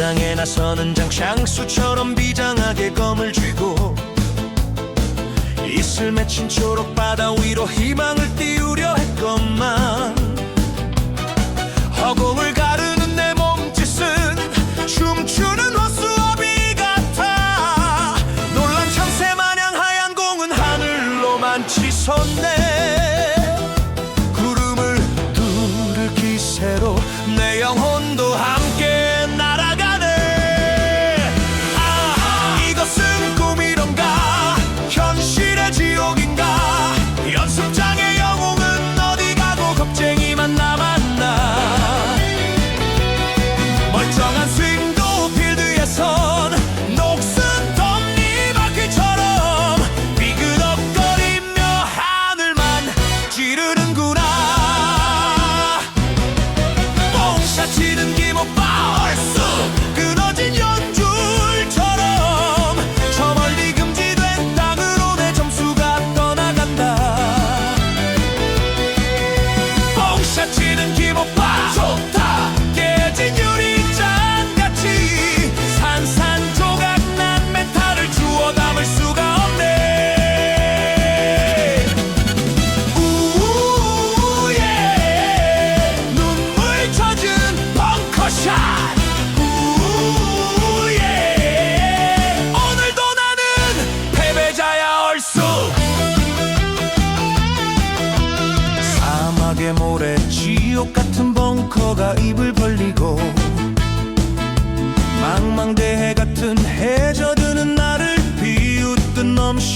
전장에 나서는 장샹수처럼 비장하게 검을 쥐고 이슬 맺힌 초록 바다 위로 희망을 띄우려 했건만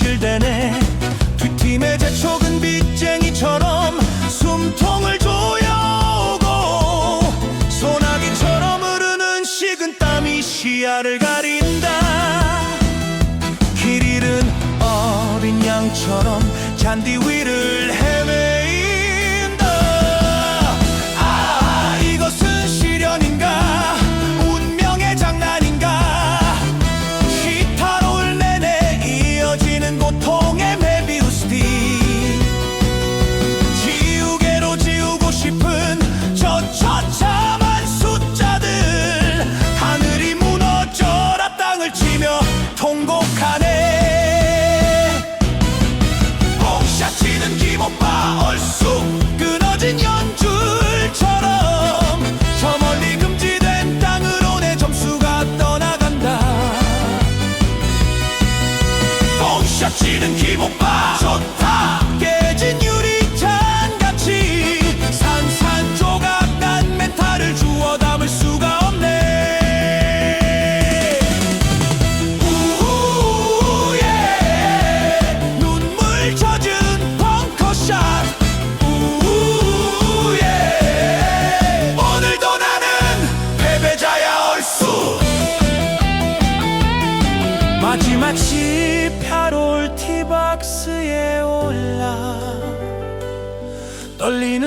분실되네. 두 팀의 재촉은 빗쟁이처럼 숨통을 조여오고 소나기처럼 흐르는 식은 땀이 시야를 가린다. 길 잃은 어린 양처럼 잔디 위를 해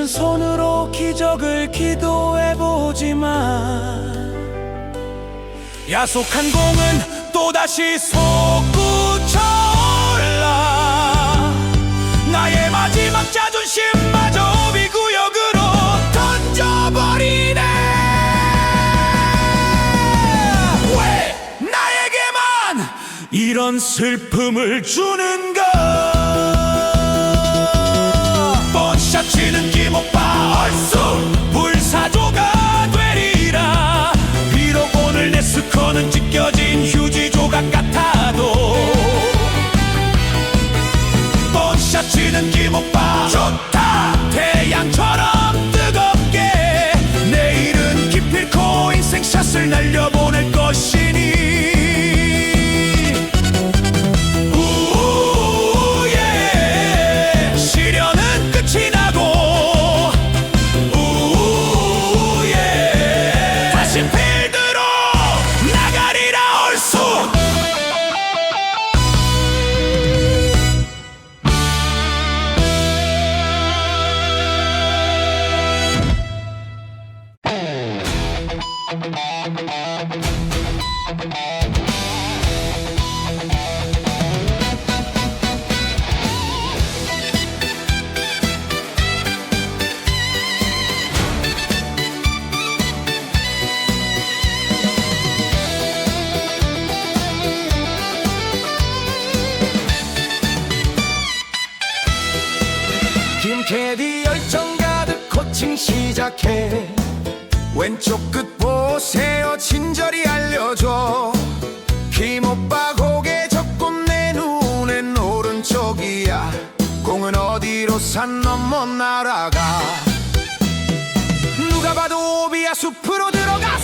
손으로 기적을 기도해보지만 야속한 공은 또다시 솟구쳐 올라. 나의 마지막 자존심마저 비구역으로 던져버리네. 왜 나에게만 이런 슬픔을 주는 캐디 열정 가득 코칭 시작해. 왼쪽 끝 보세요. 친절히 알려줘. 김오빠 고개 접고 내 눈엔 오른쪽이야. 공은 어디로 산 넘어 날아가. 누가 봐도 오비야 숲으로 들어가.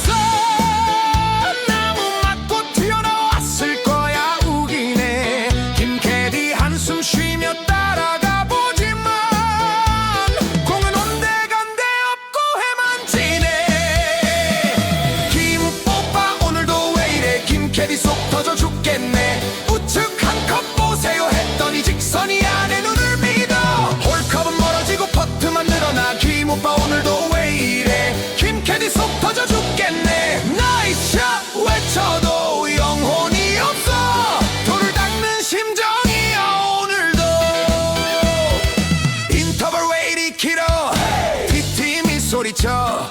소리쳐.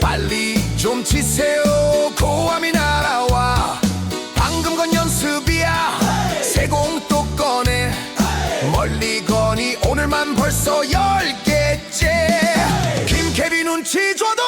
빨리 좀 치세요. 고함이 날아와. 방금 건 연습이야. 세공 또 꺼내. 멀리 거니 오늘만 벌써 열 개째. 김캐비 눈치 줘도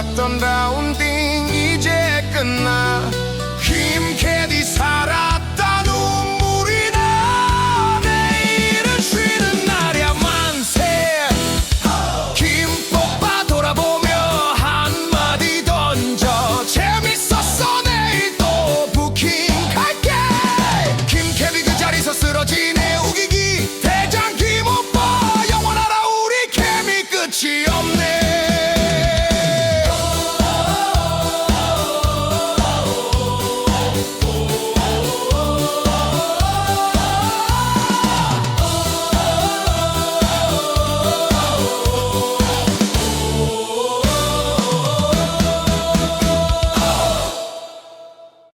살았던 라운딩 이제 끝나. 힘 캐디 살았